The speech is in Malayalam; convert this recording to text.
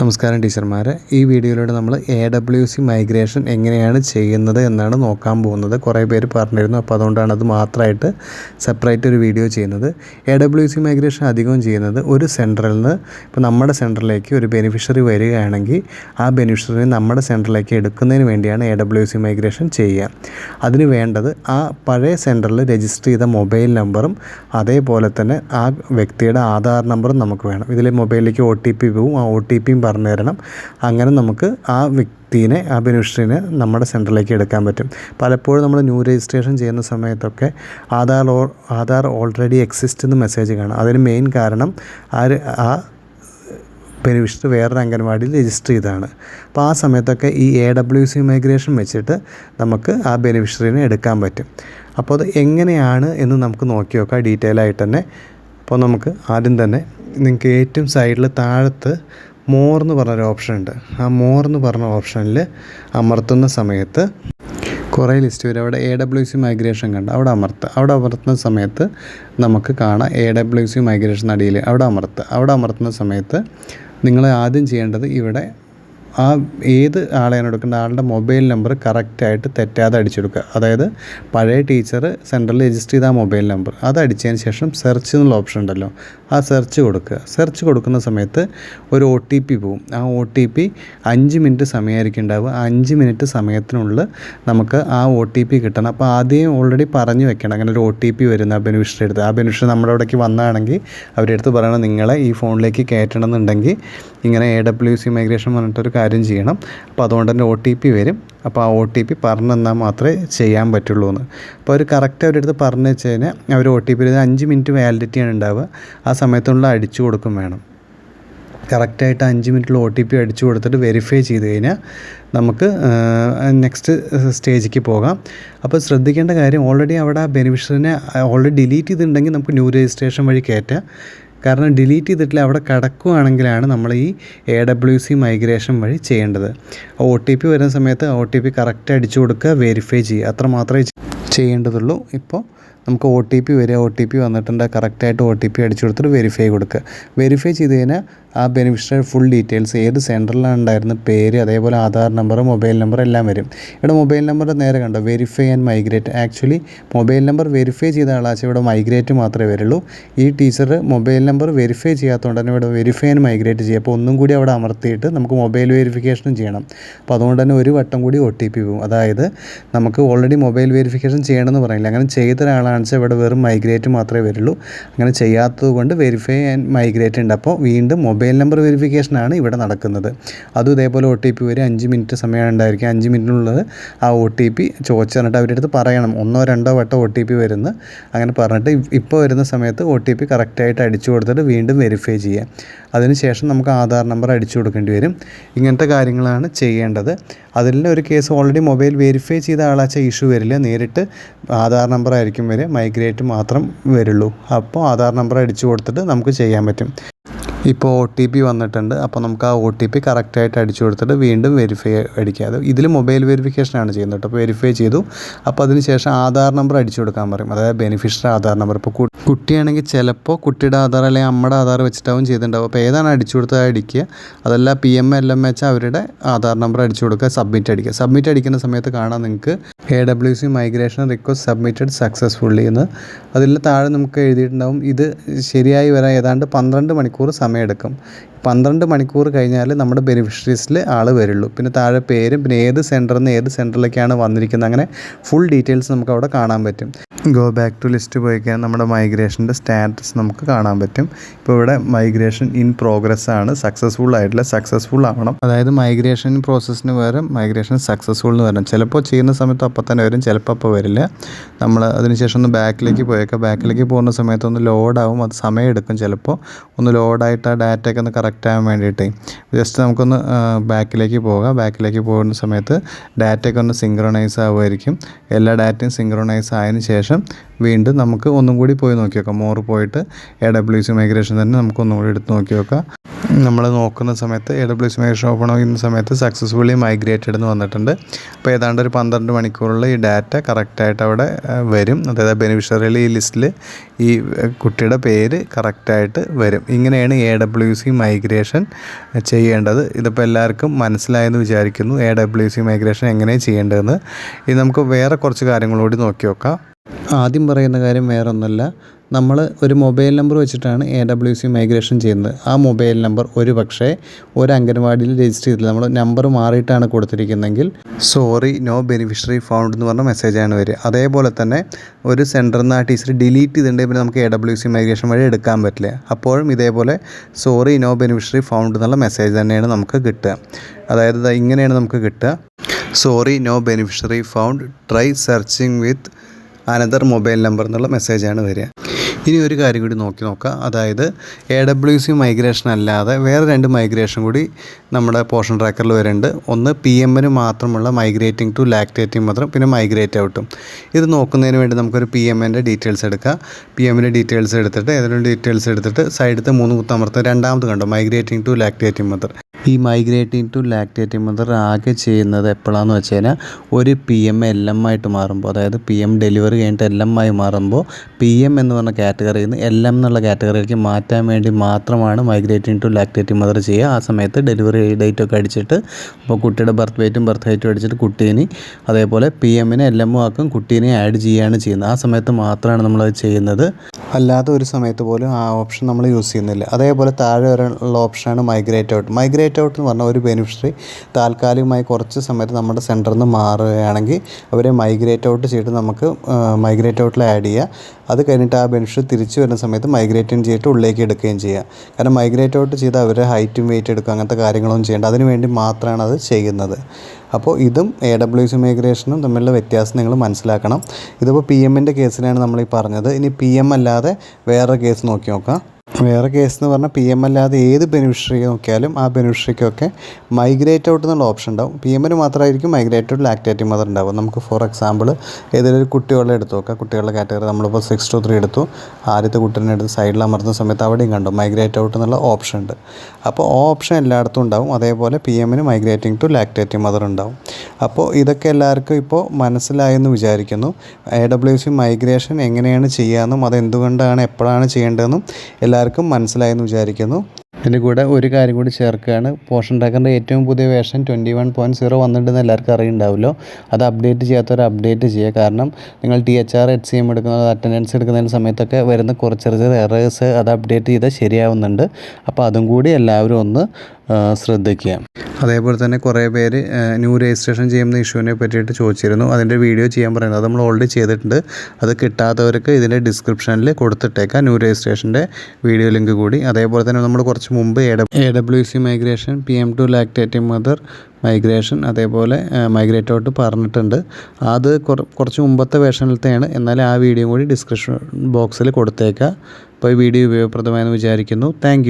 നമസ്കാരം ടീച്ചർമാരെ. ഈ വീഡിയോയിലൂടെ നമ്മൾ എ ഡബ്ല്യു സി മൈഗ്രേഷൻ എങ്ങനെയാണ് ചെയ്യുന്നത് എന്നാണ് നോക്കാൻ പോകുന്നത്. കുറേ പേര് പറഞ്ഞിരുന്നു അപ്പോൾ അതുകൊണ്ടാണ് അത് മാത്രമായിട്ട് സെപ്പറേറ്റ് ഒരു വീഡിയോ ചെയ്യുന്നത്. എ ഡബ്ല്യു സി മൈഗ്രേഷൻ അധികവും ചെയ്യുന്നത് ഒരു സെന്ററിൽ നിന്ന് ഇപ്പോൾ നമ്മുടെ സെന്ററിലേക്ക് ഒരു ബെനിഫിഷ്യറി വരികയാണെങ്കിൽ ആ ബെനിഫിഷ്യറിനെ നമ്മുടെ സെന്ററിലേക്ക് എടുക്കുന്നതിന് വേണ്ടിയാണ് എ ഡബ്ല്യു സി മൈഗ്രേഷൻ ചെയ്യുക. അതിന് വേണ്ടത് ആ പഴയ സെന്ററിൽ രജിസ്റ്റർ ചെയ്ത മൊബൈൽ നമ്പറും അതേപോലെ തന്നെ ആ വ്യക്തിയുടെ ആധാർ നമ്പറും നമുക്ക് വേണം. ഇതിൽ മൊബൈലിലേക്ക് ഒ ടി പി പോവും. ആ ഒ ടി പിയും പറഞ്ഞു തരണം അങ്ങനെ നമുക്ക് ആ വ്യക്തിനെ ആ ബെനിഫിഷ്യറിനെ നമ്മുടെ സെന്ററിലേക്ക് എടുക്കാൻ പറ്റും. പലപ്പോഴും നമ്മൾ ന്യൂ രജിസ്ട്രേഷൻ ചെയ്യുന്ന സമയത്തൊക്കെ ആധാർ ആധാർ ഓൾറെഡി എക്സിസ്റ്റ് എന്ന് മെസ്സേജ് കാണാം. അതിന് മെയിൻ കാരണം ആ ആ ബെനിഫിഷ്യറി വേറൊരു അംഗൻവാടിയിൽ രജിസ്റ്റർ ചെയ്തതാണ്. അപ്പോൾ ആ സമയത്തൊക്കെ ഈ എ ഡബ്ല്യു സി മൈഗ്രേഷൻ വെച്ചിട്ട് നമുക്ക് ആ ബെനിഫിഷ്യറിനെ എടുക്കാൻ പറ്റും. അപ്പോൾ അത് എങ്ങനെയാണ് എന്ന് നമുക്ക് നോക്കി നോക്കാം. ഡീറ്റെയിൽ ആയിട്ട് തന്നെ. അപ്പോൾ നമുക്ക് ആദ്യം തന്നെ നിങ്ങൾക്ക് ഏറ്റവും സൈഡിൽ താഴത്ത് മോർ എന്ന് പറഞ്ഞൊരു ഓപ്ഷൻ ഉണ്ട്. ആ മോർ എന്ന് പറഞ്ഞ ഓപ്ഷനിൽ അമർത്തുന്ന സമയത്ത് കുറേ ലിസ്റ്റ് വരും. അവിടെ എ ഡബ്ല്യു സി മൈഗ്രേഷൻ കണ്ട് അവിടെ അമർത്തുക അവിടെ അമർത്തുന്ന സമയത്ത് നമുക്ക് കാണാം എ ഡബ്ല്യു സി മൈഗ്രേഷൻ അടിയിൽ അവിടെ അമർത്തുക അവിടെ അമർത്തുന്ന സമയത്ത് നിങ്ങൾ ആദ്യം ചെയ്യേണ്ടത് ഇവിടെ ആ ഏത് ആളെയാണ് എടുക്കേണ്ടത്? ആളുടെ മൊബൈൽ നമ്പർ കറക്റ്റായിട്ട് തെറ്റാതെ അടിച്ചെടുക്കുക. അതായത് പഴയ ടീച്ചർ സെൻട്രലിൽ രജിസ്റ്റർ ചെയ്ത ആ മൊബൈൽ നമ്പർ അത് അടിച്ചതിന് ശേഷം സെർച്ച് എന്നുള്ള ഓപ്ഷൻ ഉണ്ടല്ലോ. ആ സെർച്ച് കൊടുക്കുക. സെർച്ച് കൊടുക്കുന്ന സമയത്ത് ഒരു ഒ ടി പി പോവും. ആ ഒ ടി പി അഞ്ച് മിനിറ്റ് സമയമായിരിക്കും ഉണ്ടാവുക. ആ അഞ്ച് മിനിറ്റ് സമയത്തിനുള്ളിൽ നമുക്ക് ആ ഒ ടി പി കിട്ടണം. അപ്പോൾ ആദ്യം ഓൾറെഡി പറഞ്ഞു വെക്കണം. അങ്ങനെ ഒരു ഒ ടി പി വരുന്ന ആ ബെനിഫിഷ്യറി എടുത്ത് ആ ബെനിഫിഷ്യറി നമ്മുടെ അവിടേക്ക് വന്നതാണെങ്കിൽ അവരെടുത്ത് പറയണം നിങ്ങളെ ഈ ഫോണിലേക്ക് കയറ്റണം എന്നുണ്ടെങ്കിൽ ഇങ്ങനെ എ ഡബ്ല്യു സി മൈഗ്രേഷൻ പറഞ്ഞിട്ടൊരു കാര്യം ചെയ്യണം. അപ്പോൾ അതുകൊണ്ട് തന്നെ ഒ ടി പി വരും. അപ്പോൾ ആ ഒ ടി പി പറഞ്ഞു തന്നാൽ മാത്രമേ ചെയ്യാൻ പറ്റുള്ളൂ എന്ന്. അപ്പോൾ അവർ കറക്റ്റ് അവരുടെ അടുത്ത് പറഞ്ഞു വെച്ച് കഴിഞ്ഞാൽ അവർ ഒ ടി പി അഞ്ച് മിനിറ്റ് വാലിഡിറ്റിയാണ് ഉണ്ടാവുക. ആ സമയത്തുള്ള അടിച്ചു കൊടുക്കും വേണം. കറക്റ്റായിട്ട് അഞ്ച് മിനിറ്റിൽ ഒ ടി പി അടിച്ചു കൊടുത്തിട്ട് വെരിഫൈ ചെയ്ത് കഴിഞ്ഞാൽ നമുക്ക് നെക്സ്റ്റ് സ്റ്റേജിലേക്ക് പോകാം. അപ്പോൾ ശ്രദ്ധിക്കേണ്ട കാര്യം ഓൾറെഡി അവിടെ ആ ബെനിഫിഷ്യറിനെ ഓൾറെഡി ഡിലീറ്റ് ചെയ്തിട്ടുണ്ടെങ്കിൽ നമുക്ക് ന്യൂ രജിസ്ട്രേഷൻ വഴി കയറ്റാം. കാരണം ഡിലീറ്റ് ചെയ്തിട്ടില്ല അവിടെ കിടക്കുകയാണെങ്കിലാണ് നമ്മൾ ഈ എ ഡബ്ല്യു സി മൈഗ്രേഷൻ വഴി ചെയ്യേണ്ടത്. ഒ ടി പി വരുന്ന സമയത്ത് ഒ ടി പി കറക്റ്റ് അടിച്ചു കൊടുക്കുക വെരിഫൈ ചെയ്യുക. അത്ര മാത്രമേ ചെയ്യേണ്ടതുള്ളൂ. ഇപ്പോൾ നമുക്ക് ഒ ടി പി വരിക ഒ ടി പി വന്നിട്ടുണ്ട്. കറക്റ്റായിട്ട് ഒ ടി പി അടിച്ചു കൊടുത്തിട്ട് വെരിഫൈ കൊടുക്കുക. വെരിഫൈ ചെയ്ത് കഴിഞ്ഞാൽ ആ ബെനിഫിഷ്യറി ഫുൾ ഡീറ്റെയിൽസ് ഏത് സെന്ററിലാണ് ഉണ്ടായിരുന്ന പേര് അതേപോലെ ആധാർ നമ്പർ മൊബൈൽ നമ്പർ എല്ലാം വരും. ഇവിടെ മൊബൈൽ നമ്പർ നേരെ കണ്ടോ? Verify and migrate actually mobile number verify ചെയ്ത ആളാച്ച ഇവിടെ മൈഗ്രേറ്റ് മാത്രമേ വരുള്ളൂ. ഈ ടീച്ചർ മൊബൈൽ നമ്പർ വെരിഫൈ ചെയ്യാത്തതുകൊണ്ട് തന്നെ ഇവിടെ വെരിഫൈ ആൻഡ് മൈഗ്രേറ്റ് ചെയ്യുക അപ്പോൾ ഒന്നും കൂടി അവിടെ അമർത്തിയിട്ട് നമുക്ക് മൊബൈൽ വെരിഫിക്കേഷനും ചെയ്യണം. അപ്പോൾ അതുകൊണ്ട് തന്നെ ഒരു വട്ടം കൂടി ഒ ടി പി പോകും. അതായത് നമുക്ക് ഓൾറെഡി മൊബൈൽ വെരിഫിക്കേഷൻ ചെയ്യണമെന്ന് പറയില്ല അങ്ങനെ ചെയ്ത ഒരാളാണെന്ന് വെച്ചാൽ ഇവിടെ വെറും മൈഗ്രേറ്റ് മാത്രമേ വരുള്ളൂ. അങ്ങനെ ചെയ്യാത്തത് കൊണ്ട് വെരിഫൈ ആൻഡ് മൈഗ്രേറ്റ് ഉണ്ട്. അപ്പോൾ വീണ്ടും മൊബൈൽ നമ്പർ വെരിഫിക്കേഷനാണ് ഇവിടെ നടക്കുന്നത്. അതും ഇതേപോലെ ഒ ടി പി വരും. അഞ്ച് മിനിറ്റ് സമയമാണ് ഉണ്ടായിരിക്കും. അഞ്ച് മിനിറ്റിനുള്ളത് ആ ഒ ടി പി ചോദിച്ചു പറഞ്ഞിട്ട് അവരുടെ അടുത്ത് പറയണം. ഒന്നോ രണ്ടോ വട്ടം ഒ ടി പി വരുന്ന. അങ്ങനെ പറഞ്ഞിട്ട് ഇപ്പോൾ വരുന്ന സമയത്ത് ഒ ടി പി കറക്റ്റായിട്ട് അടിച്ചു കൊടുത്തിട്ട് വീണ്ടും വെരിഫൈ ചെയ്യുക അതിനുശേഷം നമുക്ക് ആധാർ നമ്പർ അടിച്ചു കൊടുക്കേണ്ടി വരും. ഇങ്ങനത്തെ കാര്യങ്ങളാണ് ചെയ്യേണ്ടത്. അതിൽ ഒരു കേസ് ഓൾറെഡി മൊബൈൽ വെരിഫൈ ചെയ്ത ആളാച്ച ഇഷ്യൂ വരില്ല. നേരിട്ട് ആധാർ നമ്പർ ആയിരിക്കും മൈഗ്രേറ്റ് മാത്രം വരുള്ളൂ. അപ്പോൾ ആധാർ നമ്പർ അടിച്ചു കൊടുത്തിട്ട് നമുക്ക് ചെയ്യാൻ പറ്റും. ഇപ്പോൾ ഒ ടി പി വന്നിട്ടുണ്ട്. അപ്പോൾ നമുക്ക് ആ ഒ ടി പി കറക്റ്റായിട്ട് അടിച്ചു കൊടുത്തിട്ട് വീണ്ടും വെരിഫൈ അടിക്കുക. അത് ഇതിൽ മൊബൈൽ വെരിഫിക്കേഷനാണ് ചെയ്യുന്നത് കേട്ടോ. അപ്പോൾ വെരിഫൈ ചെയ്തു. അപ്പോൾ അതിന് ശേഷം ആധാർ നമ്പർ അടിച്ചു കൊടുക്കാൻ പറയും. അതായത് ബെനിഫിഷ്യറി ആധാർ നമ്പർ ഇപ്പോൾ കുട്ടിയാണെങ്കിൽ ചിലപ്പോൾ കുട്ടിയുടെ ആധാർ അല്ലെങ്കിൽ അമ്മയുടെ ആധാർ വെച്ചിട്ടാവും ചെയ്തിട്ടുണ്ടാവും അപ്പോൾ ഏതാണ് അടിച്ചു കൊടുത്തത് അടിക്കുക. അതല്ല P M L M H അവരുടെ ആധാർ നമ്പർ അടിച്ചു കൊടുക്കുക. സബ്മിറ്റ് അടിക്കുക. സബ്മിറ്റ് അടിക്കുന്ന സമയത്ത് കാണാം നിങ്ങൾക്ക് A W C migration request submitted successfully എന്ന്. അതിൽ താഴെ നമുക്ക് എഴുതിയിട്ടുണ്ടാവും. ഇത് ശരിയായി വരാൻ ഏതാണ്ട് പന്ത്രണ്ട് മണിക്കൂർ സമയമെടുക്കും. പന്ത്രണ്ട് മണിക്കൂർ കഴിഞ്ഞാൽ നമ്മുടെ ബെനിഫിഷ്യറീസിൽ ആൾ വരുള്ളൂ. പിന്നെ താഴെ പേരും പിന്നെ ഏത് സെന്ററിൽ നിന്ന് ഏത് സെന്ററിലേക്കാണ് വന്നിരിക്കുന്നത് അങ്ങനെ ഫുൾ ഡീറ്റെയിൽസ് നമുക്ക് അവിടെ കാണാൻ പറ്റും. ഗോ ബാക്ക് ടു ലിസ്റ്റ് പോയി കഴിഞ്ഞാൽ നമ്മുടെ മൈഗ്രേഷന്റെ സ്റ്റാറ്റസ് നമുക്ക് കാണാൻ പറ്റും. ഇപ്പോൾ ഇവിടെ മൈഗ്രേഷൻ ഇൻ പ്രോഗ്രസ് ആണ്. സക്സസ്ഫുൾ ആയിട്ടുള്ള സക്സസ്ഫുൾ ആവണം. അതായത് മൈഗ്രേഷൻ പ്രോസസ്സിന് പകരം മൈഗ്രേഷൻ സക്സസ്ഫുൾ എന്ന് വരണം. ചിലപ്പോൾ ചെയ്യുന്ന സമയത്ത് അപ്പം തന്നെ വരും ചിലപ്പോൾ അപ്പോൾ വരില്ല. നമ്മൾ അതിനുശേഷം ഒന്ന് ബാക്കിലേക്ക് പോയേക്കാം ബാക്കിലേക്ക് പോകുന്ന സമയത്ത് ഒന്ന് ലോഡാവും അത് സമയം എടുക്കും ചിലപ്പോൾ ഒന്ന് ലോഡായിട്ട് ആ ഡാറ്റയൊക്കെ ഒന്ന് കറക്റ്റ് ആകാൻ വേണ്ടിയിട്ട്. ജസ്റ്റ് നമുക്കൊന്ന് ബാക്കിലേക്ക് പോകാം. ബാക്കിലേക്ക് പോകുന്ന സമയത്ത് ഡാറ്റയൊക്കെ ഒന്ന് സിങ്ക്രണൈസ് ആവുമായിരിക്കും. എല്ലാ ഡാറ്റയും സിങ്ക്രണൈസ് ആയതിനു ശേഷം വീണ്ടും നമുക്ക് ഒന്നും കൂടി പോയി നോക്കി നോക്കാം മോർ പോയിട്ട് എ ഡബ്ല്യു സി മൈഗ്രേഷൻ തന്നെ നമുക്ക് ഒന്നും കൂടി എടുത്ത് നോക്കി നോക്കാം നമ്മൾ നോക്കുന്ന സമയത്ത് A W C migration open ആകുന്ന സമയത്ത് സക്സസ്ഫുള്ളി മൈഗ്രേറ്റഡ് എന്ന് വന്നിട്ടുണ്ട്. അപ്പോൾ ഏതാണ്ട് ഒരു പന്ത്രണ്ട് മണിക്കൂറിൽ ഈ ഡാറ്റ കറക്റ്റായിട്ട് അവിടെ വരും. അതായത് ബെനിഫിഷ്യറിയിൽ ഈ ലിസ്റ്റിൽ ഈ കുട്ടിയുടെ പേര് കറക്റ്റായിട്ട് വരും. ഇങ്ങനെയാണ് എ ഡബ്ല്യു സി മൈഗ്രേഷൻ ചെയ്യേണ്ടത്. ഇതിപ്പോൾ എല്ലാവർക്കും മനസ്സിലായെന്ന് വിചാരിക്കുന്നു എ ഡബ്ല്യു സി മൈഗ്രേഷൻ എങ്ങനെ ചെയ്യേണ്ടതെന്ന്. ഇത് നമുക്ക് വേറെ കുറച്ച് കാര്യങ്ങളൂടി നോക്കി നോക്കാം ആദ്യം പറയുന്ന കാര്യം വേറൊന്നുമല്ല നമ്മൾ ഒരു മൊബൈൽ നമ്പർ വെച്ചിട്ടാണ് എ ഡബ്ല്യു സി മൈഗ്രേഷൻ ചെയ്യുന്നത്. ആ മൊബൈൽ നമ്പർ ഒരു പക്ഷേ ഒരു അംഗൻവാടിയിൽ രജിസ്റ്റർ ചെയ്തില്ല നമ്മൾ നമ്പർ മാറിയിട്ടാണ് കൊടുത്തിരിക്കുന്നതെങ്കിൽ സോറി നോ ബെനിഫിഷ്യറി ഫൗണ്ട് എന്ന് പറഞ്ഞ മെസ്സേജാണ് വരിക. അതേപോലെ തന്നെ ഒരു സെന്ററിൽ നിന്ന് ആ ടീച്ചർ ഡിലീറ്റ് ചെയ്തിട്ടുണ്ടെങ്കിൽ പിന്നെ നമുക്ക് എ ഡബ്ല്യു സി മൈഗ്രേഷൻ വഴി എടുക്കാൻ പറ്റില്ല. അപ്പോഴും ഇതേപോലെ സോറി നോ ബെനിഫിഷ്യറി ഫൗണ്ട് എന്നുള്ള മെസ്സേജ് തന്നെയാണ് നമുക്ക് കിട്ടുക. അതായത് ഇങ്ങനെയാണ് നമുക്ക് കിട്ടുക. Sorry no beneficiary found try searching with another mobile number എന്നുള്ള മെസ്സേജാണ് വരിക. ഇനി ഒരു കാര്യം കൂടി നോക്കി നോക്കാം. അതായത് എ ഡബ്ല്യു സി മൈഗ്രേഷൻ അല്ലാതെ വേറെ രണ്ട് മൈഗ്രേഷൻ കൂടി നമ്മുടെ പോർഷൻ ട്രാക്കറിൽ വരുന്നുണ്ട്. ഒന്ന് പി എമ്മിന് മാത്രമുള്ള മൈഗ്രേറ്റിംഗ് ടു ലാക്ടേറ്റിംഗ് മാത്രം പിന്നെ മൈഗ്രേറ്റ് ഔട്ടും ഇത് നോക്കുന്നതിന് വേണ്ടി നമുക്കൊരു പി എമ്മിന്റെ ഡീറ്റെയിൽസ് എടുക്കാം. പി എമ്മിന്റെ ഡീറ്റെയിൽസ് എടുത്തിട്ട് ഏതെങ്കിലും ഡീറ്റെയിൽസ് എടുത്തിട്ട് സൈഡത്തെ മൂന്ന് കുത്തമർത്ത്. രണ്ടാമത് കണ്ടോ? മൈഗ്രേറ്റിംഗ് ടു ലാക്ടേറ്റിംഗ് മദർ ഈ മൈഗ്രേറ്റിംഗ് ടു ലാക്ടേറ്റിംഗ് മദർ ആകെ ചെയ്യുന്നത് എപ്പോഴാണെന്ന് വെച്ച് കഴിഞ്ഞാൽ ഒരു പി എം എൽ എം ആയിട്ട് മാറുമ്പോൾ അതായത് പി എം ഡെലിവറി കഴിഞ്ഞിട്ട് എൽ എം ആയി മാറുമ്പോൾ പി എം എന്ന് പറഞ്ഞ കാറ്റഗറിയിൽ നിന്ന് എൽ എം എന്നുള്ള കാറ്റഗറിയിലേക്ക് മാറ്റാൻ വേണ്ടി മാത്രമാണ് മൈഗ്രേറ്റിംഗ് ടു ലാക്ടേറ്റിംഗ് മദർ ചെയ്യുക. ആ സമയത്ത് ഡെലിവറി ഡേറ്റ് ഒക്കെ അടിച്ചിട്ട് അപ്പോൾ കുട്ടിയുടെ ബർത്ത് വെയ്റ്റും ബർത്ത് ഹൈറ്റും അടിച്ചിട്ട് കുട്ടീനെ അതേപോലെ പി എമ്മിനെ എൽ ആക്കും കുട്ടീനെ ആഡ് ചെയ്യുകയാണ് ചെയ്യുന്നത്. ആ സമയത്ത് മാത്രമാണ് നമ്മളത് ചെയ്യുന്നത്. അല്ലാതെ ഒരു സമയത്ത് പോലും ആ ഓപ്ഷൻ നമ്മൾ യൂസ് ചെയ്യുന്നില്ല. അതേപോലെ താഴെ വരെയുള്ള ഓപ്ഷനാണ് മൈഗ്രേറ്റ് ഔട്ട് മൈഗ്രേറ്റ് ഔട്ട് എന്ന് പറഞ്ഞാൽ ഒരു ബെനിഫിഷ്യറി താൽക്കാലികമായി കുറച്ച് സമയത്ത് നമ്മുടെ സെന്ററിൽ നിന്ന് മാറുകയാണെങ്കിൽ അവരെ മൈഗ്രേറ്റ് ഔട്ട് ചെയ്തിട്ട് നമുക്ക് മൈഗ്രേറ്റ് ഔട്ടിൽ ആഡ് ചെയ്യുക അത് കഴിഞ്ഞിട്ട് ആ ബെനിഫിഷ്യറി തിരിച്ചു വരുന്ന സമയത്ത് മൈഗ്രേറ്റ് ചെയ്തിട്ട് ഉള്ളിലേക്ക് എടുക്കുകയും ചെയ്യുക കാരണം മൈഗ്രേറ്റ് ഔട്ട് ചെയ്ത് അവരെ ഹൈറ്റും വെയിറ്റ് എടുക്കുക അങ്ങനത്തെ കാര്യങ്ങളൊന്നും ചെയ്യേണ്ട. അതിന് വേണ്ടി മാത്രമാണ് അത് ചെയ്യുന്നത്. അപ്പോൾ ഇതും എ ഡബ്ല്യു സി മൈഗ്രേഷനും തമ്മിലുള്ള വ്യത്യാസം നിങ്ങൾ മനസ്സിലാക്കണം. ഇതിപ്പോൾ പി എമ്മിന്റെ കേസിലാണ് നമ്മൾ ഈ പറഞ്ഞത്. ഇനി പി എം അല്ലാതെ വേറെ കേസ് നോക്കി നോക്കാം. വേറെ കേസ് എന്ന് പറഞ്ഞാൽ പി എം അല്ലാതെ ഏത് ബെനിഫിഷ്യറി നോക്കിയാലും ആ ബെനിഫിഷ്യറിക്കൊക്കെ മൈഗ്രേറ്റ് ഔട്ട് എന്നുള്ള ഓപ്ഷൻ ഉണ്ടാവും. പി എമ്മിന് മാത്രമായിരിക്കും മൈഗ്രേറ്റ് ഔട്ട് ലാക്ടേറ്റീവ് മദർ ഉണ്ടാവും നമുക്ക് ഫോർ എക്സാമ്പിൾ ഏതെങ്കിലും ഒരു കുട്ടികളെ എടുത്ത് നോക്കാം. കുട്ടികളുടെ കാറ്റഗറി നമ്മളിപ്പോൾ സിക്സ് ടു ത്രീ എടുത്തു. ആദ്യത്തെ കുട്ടീനെ എടുത്ത് സൈഡിൽ അമർത്തുന്ന സമയത്ത് അവിടെയും കണ്ടു. മൈഗ്രേറ്റ് ഔട്ട് എന്നുള്ള ഓപ്ഷൻ ഉണ്ട്. അപ്പോൾ ആ ഓപ്ഷൻ എല്ലായിടത്തും ഉണ്ടാവും. അതേപോലെ പി എമ്മിന് മൈഗ്രേറ്റിംഗ് ടു ലാക്ടേറ്റീവ് മദർ ഉണ്ടാവും. അപ്പോൾ ഇതൊക്കെ എല്ലാവർക്കും ഇപ്പോൾ മനസ്സിലായെന്ന് വിചാരിക്കുന്നു. എ ഡബ്ല്യു സി മൈഗ്രേഷൻ എങ്ങനെയാണ് ചെയ്യാമെന്നും അത് എന്തുകൊണ്ടാണ് എപ്പോഴാണ് ചെയ്യേണ്ടതെന്നും എല്ലാവർക്കും മനസ്സിലായെന്ന് വിചാരിക്കുന്നു. ഇതിന്റെ കൂടെ ഒരു കാര്യം കൂടി ചേർക്കുകയാണ്. പോഷൻ ട്രാക്കറിന്റെ ഏറ്റവും പുതിയ version twenty one point zero വന്നിട്ടുണ്ടെന്ന് എല്ലാവർക്കും അറിയുണ്ടാവുമല്ലോ അത് അപ്ഡേറ്റ് ചെയ്യാത്തവർ അപ്ഡേറ്റ് ചെയ്യുക. കാരണം നിങ്ങൾ T H R H C M എടുക്കുന്നത് അറ്റൻഡൻസ് എടുക്കുന്നതിന് സമയത്തൊക്കെ വരുന്ന കുറച്ച് ചെറിയ ചെറിയ എറേഴ്സ് അത് അപ്ഡേറ്റ് ചെയ്താൽ ശരിയാവുന്നുണ്ട്. അപ്പോൾ അതും കൂടി എല്ലാവരും ഒന്ന് ശ്രദ്ധിക്കുക. അതേപോലെ തന്നെ കുറേ പേര് ന്യൂ രജിസ്ട്രേഷൻ ചെയ്യുന്ന ഇഷ്യൂവിനെ പറ്റിയിട്ട് ചോദിച്ചിരുന്നു. അതിന്റെ വീഡിയോ ചെയ്യാൻ പറയുന്നത് അത് നമ്മൾ ഓൾറെഡി ചെയ്തിട്ടുണ്ട്. അത് കിട്ടാത്തവർക്ക് ഇതിന്റെ ഡിസ്ക്രിപ്ഷനിൽ കൊടുത്തിട്ടേക്കാം. ന്യൂ രജിസ്ട്രേഷന്റെ വീഡിയോ ലിങ്ക് കൂടി. അതേപോലെ തന്നെ നമ്മൾ കുറച്ച് മുമ്പ് A W C migration P M to lactative mother migration അതേപോലെ മൈഗ്രേറ്റ് ഔട്ട് പറഞ്ഞിട്ടുണ്ട്. അത് കുറച്ച് മുമ്പത്തെ വേഷനിലത്തെയാണ് എന്നാൽ ആ വീഡിയോ കൂടി ഡിസ്ക്രിപ്ഷൻ ബോക്സിൽ കൊടുത്തേക്കാം. അപ്പോൾ ഈ വീഡിയോ ഉപയോഗപ്രദമായെന്ന് വിചാരിക്കുന്നു. താങ്ക്